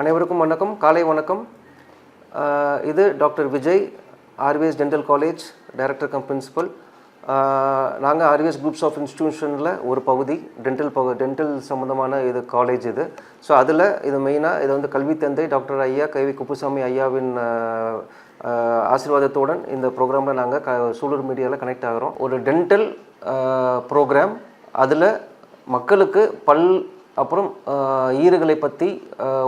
அனைவருக்கும் வணக்கம். காலை வணக்கம். இது doctor Vijay RVS dental college director cum principal நாங்கள் ஆர்விஎஸ் குரூப்ஸ் ஆஃப் இன்ஸ்டிடியூஷனில் ஒரு பகுதி டென்டல் பகு டென்டல் சம்மந்தமான இது காலேஜ் இது. ஸோ அதில் இது மெயினாக இது வந்து கல்வி தந்தை டாக்டர் ஐயா கைவி குப்புசாமி ஐயாவின் ஆசீர்வாதத்துடன் இந்த ப்ரோக்ராமில் நாங்கள் க சூழல் மீடியாவில் கனெக்ட் ஆகிறோம். ஒரு டென்டல் ப்ரோக்ராம் அதில் மக்களுக்கு பல் அப்புறம் ஈறுகளை பற்றி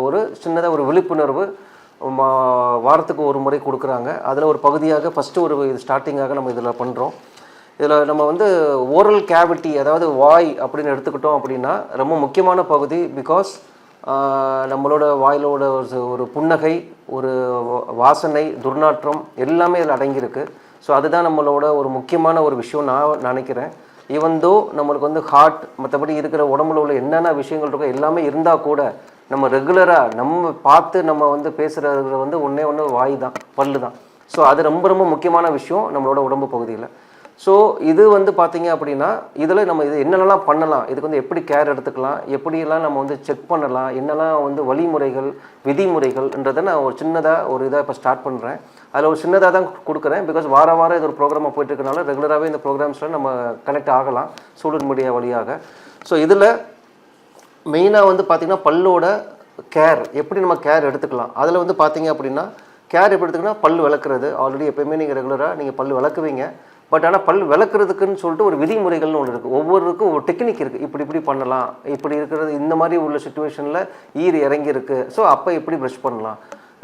ஒரு சின்னதாக ஒரு விழிப்புணர்வு மா- வாரத்துக்கு ஒரு முறை கொடுக்குறாங்க. அதில் ஒரு பகுதியாக ஃபஸ்ட்டு ஒரு இது ஸ்டார்டிங்காக நம்ம இதில் பண்ணுறோம் இதில் நம்ம வந்து ஓரல் கேவிட்டி அதாவது வாய் அப்படின்னு எடுத்துக்கிட்டோம் அப்படின்னா ரொம்ப முக்கியமான பகுதி பிகாஸ் நம்மளோட வாயிலோட ஒரு ஒரு புன்னகை ஒரு வாசனை துர்நாற்றம் எல்லாமே இதில் அடங்கியிருக்கு. ஸோ அதுதான் நம்மளோட ஒரு முக்கியமான ஒரு விஷயம் நான் நினைக்கிறேன். ஈவன் தோ நம்மளுக்கு வந்து ஹார்ட் மற்றபடி இருக்கிற உடம்புல உள்ள என்னென்ன விஷயங்கள் இருக்கோ எல்லாமே இருந்தால் கூட நம்ம ரெகுலராக நம்ம பார்த்து நம்ம வந்து பேசுகிறது வந்து ஒன்றே ஒன்று வாய் தான் பல்லு தான். ஸோ அது ரொம்ப ரொம்ப முக்கியமான விஷயம் நம்மளோட உடம்பு பகுதியில். ஸோ இது வந்து பார்த்தீங்க அப்படின்னா இதில் நம்ம இது என்னென்னலாம் பண்ணலாம் இதுக்கு வந்து எப்படி கேர் எடுத்துக்கலாம் எப்படியெல்லாம் நம்ம வந்து செக் பண்ணலாம் என்னெல்லாம் வந்து வழிமுறைகள் விதிமுறைகள்ன்றதை நான் ஒரு சின்னதாக ஒரு இதாக இப்போ ஸ்டார்ட் பண்ணுறேன் அதில் ஒரு சின்னதாக தான் கொடுக்குறேன். பிகாஸ் வார வாரம் இது ஒரு ப்ரோக்ராமாக போயிட்டுருக்கனால ரெகுலராகவே இந்த ப்ரோக்ராம்ஸில் நம்ம கனெக்ட் ஆகலாம் சூழல் மீடியா வழியாக. ஸோ இதில் மெயினாக வந்து பார்த்திங்கன்னா பல்லோட கேர் எப்படி நம்ம கேர் எடுத்துக்கலாம். அதில் வந்து பார்த்தீங்க அப்படின்னா கேர் எப்படி எடுத்துக்கன்னா பல் விளக்குறது. ஆல்ரெடி எப்பயுமே நீங்கள் ரெகுலராக நீங்கள் பல் விளக்குவீங்க. பட் ஆனால் பல் விளக்குறதுக்குன்னு சொல்லிட்டு ஒரு விதிமுறைகள்னு ஒன்று இருக்குது ஒவ்வொருக்கும் ஒரு டெக்னிக் இருக்குது இப்படி இப்படி பண்ணலாம். இப்படி இருக்கிறது இந்த மாதிரி உள்ள சுச்சுவேஷனில் ஈர் இறங்கியிருக்கு. ஸோ அப்போ எப்படி ப்ரஷ் பண்ணலாம்?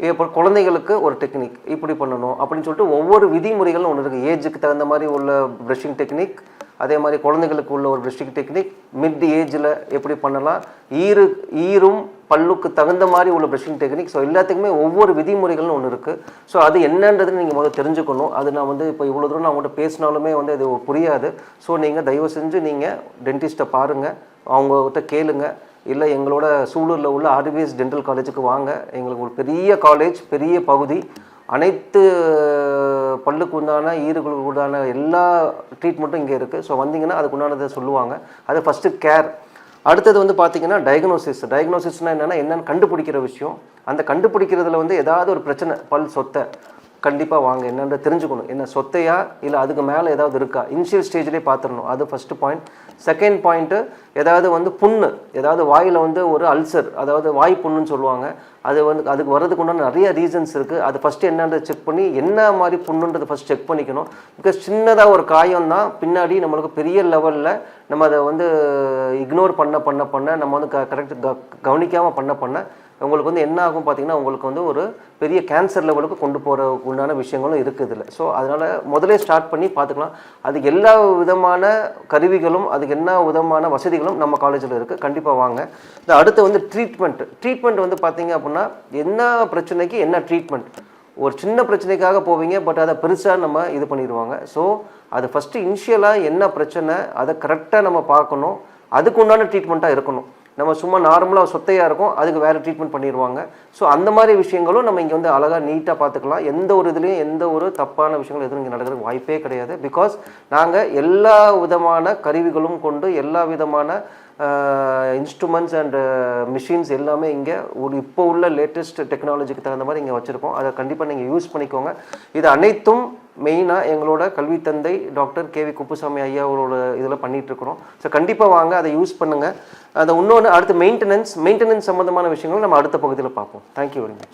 இப்போ குழந்தைகளுக்கு ஒரு டெக்னிக் இப்படி பண்ணணும். அப்படின்னு சொல்லிட்டு ஒவ்வொரு விதிமுறைகளும் ஒன்று இருக்குது ஏஜுக்கு தகுந்த மாதிரி உள்ள ப்ரஷிங் டெக்னிக் அதே மாதிரி குழந்தைகளுக்கு உள்ள ஒரு ப்ரஷிங் டெக்னிக் மிட் ஏஜில் எப்படி பண்ணலாம்? ஈரு ஈரும் பல்லுக்கு தகுந்த மாதிரி உள்ள ப்ரஷிங் டெக்னிக் ஸோ எல்லாத்துக்குமே ஒவ்வொரு விதிமுறைகள்னு ஒன்று இருக்குது ஸோ அது என்னன்றது நீங்கள் முதல்ல தெரிஞ்சுக்கணும். அது நான் வந்து இப்போ இவ்வளோ தூரம் நான் உங்கள்கிட்ட பேசினாலுமே வந்து இது புரியாது. ஸோ நீங்கள் தயவு செஞ்சு நீங்கள் டென்டிஸ்ட்டை பாருங்கள் அவங்ககிட்ட கேளுங்க. இல்லை எங்களோட சூலூரில் உள்ள ஆர்பிஎஸ் டென்டல் காலேஜுக்கு வாங்க. எங்களுக்கு ஒரு பெரிய காலேஜ் பெரிய பகுதி. அனைத்து பல்லுக்கு உண்டான ஈறுகளுக்கு உண்டான எல்லா ட்ரீட்மெண்ட்டும் இங்கே இருக்குது ஸோ வந்தீங்கன்னா அதுக்கு உண்டானதை சொல்லுவாங்க. அது ஃபஸ்ட்டு கேர் அடுத்தது வந்து பார்த்தீங்கன்னா டயக்னோசிஸ் டயக்னோசிஸ்னால் என்னென்னா என்னென்னு கண்டுபிடிக்கிற விஷயம். அந்த கண்டுபிடிக்கிறதுல வந்து ஏதாவது ஒரு பிரச்சனை பல் சொத்தை. கண்டிப்பாக வாங்க. என்னன்ற தெரிஞ்சுக்கணும். என்ன சொத்தையா? இல்லை அதுக்கு மேலே ஏதாவது இருக்கா? இனிஷியல் ஸ்டேஜ்லேயே பார்த்துடணும் அது ஃபஸ்ட்டு பாயிண்ட் செகண்ட் பாயிண்ட்டு ஏதாவது வந்து புண்ணு. ஏதாவது வாயில் வந்து ஒரு அல்சர் அதாவது வாய் புண்ணுன்னு சொல்லுவாங்க. அது வந்து அதுக்கு வர்றதுக்கு உண்டான நிறைய ரீசன்ஸ் இருக்குது அது ஃபஸ்ட்டு என்னன்றதை செக் பண்ணி என்ன மாதிரி புண்ணுன்றதை ஃபஸ்ட் செக் பண்ணிக்கணும். பிகாஸ் சின்னதாக ஒரு காயம் தான் பின்னாடி நம்மளுக்கு பெரிய லெவலில் நம்ம அதை வந்து இக்னோர் பண்ண பண்ண பண்ண நம்ம வந்து க கரெக்ட் க கவனிக்காமல் பண்ண பண்ண உங்களுக்கு வந்து என்ன ஆகும் பார்த்தீங்கன்னா உங்களுக்கு வந்து ஒரு பெரிய கேன்சர் லெவலுக்கு கொண்டு போகிற உண்டான விஷயங்களும் இருக்குது இல்லை. ஸோ அதனால் முதலே ஸ்டார்ட் பண்ணி பார்த்துக்கலாம். அது எல்லா விதமான கருவிகளும் அதுக்கு என்ன விதமான வசதிகளும் நம்ம காலேஜில் இருக்குது கண்டிப்பாக வாங்க. இந்த அடுத்து வந்து ட்ரீட்மெண்ட் ட்ரீட்மெண்ட் வந்து பார்த்தீங்க அப்படின்னா என்ன பிரச்சனைக்கு என்ன ட்ரீட்மெண்ட் ஒரு சின்ன பிரச்சனைக்காக போவீங்க பட் அதை பெருசாக நம்ம இது பண்ணிடுவாங்க. ஸோ அது ஃபஸ்ட்டு இனிஷியலாக என்ன பிரச்சனை அதை கரெக்டாக நம்ம பார்க்கணும். அதுக்கு உண்டான ட்ரீட்மெண்ட்டாக இருக்கணும். நம்ம சும்மா நார்மலாக சொத்தையாக இருக்கும் அதுக்கு வேறு ட்ரீட்மெண்ட் பண்ணிடுவாங்க ஸோ அந்த மாதிரி விஷயங்களும் நம்ம இங்கே வந்து அழகாக நீட்டாக பார்த்துக்கலாம். எந்த ஒரு இதுலேயும் எந்த ஒரு தப்பான விஷயங்கள் எதுவும் இங்கே நடக்கிறதுக்கு வாய்ப்பே கிடையாது. பிகாஸ் நாங்கள் எல்லா விதமான கருவிகளும் கொண்டு எல்லா விதமான இன்ஸ்ட்ருமெண்ட்ஸ் அண்ட் மிஷின்ஸ் எல்லாமே இங்கே ஒரு இப்போ உள்ள லேட்டஸ்ட் டெக்னாலஜிக்கு தகுந்த மாதிரி இங்கே வச்சுருக்கோம். அதை கண்டிப்பாக நீங்கள் யூஸ் பண்ணிக்கோங்க. இது அனைத்தும் மெயினாக எங்களோட கல்வி தந்தை டாக்டர் கேவி குப்புசாமி ஐயா அவரோட இதில் பண்ணிகிட்ருக்குறோம் ஸோ கண்டிப்பாக வாங்க அதை யூஸ் பண்ணுங்கள் அதை இன்னொன்று அடுத்து மெயின்டெனன்ஸ் மெயின்டெனன்ஸ் சம்மந்தமான விஷயங்கள் நம்ம அடுத்த பகுதியில் பார்ப்போம். Thank you very much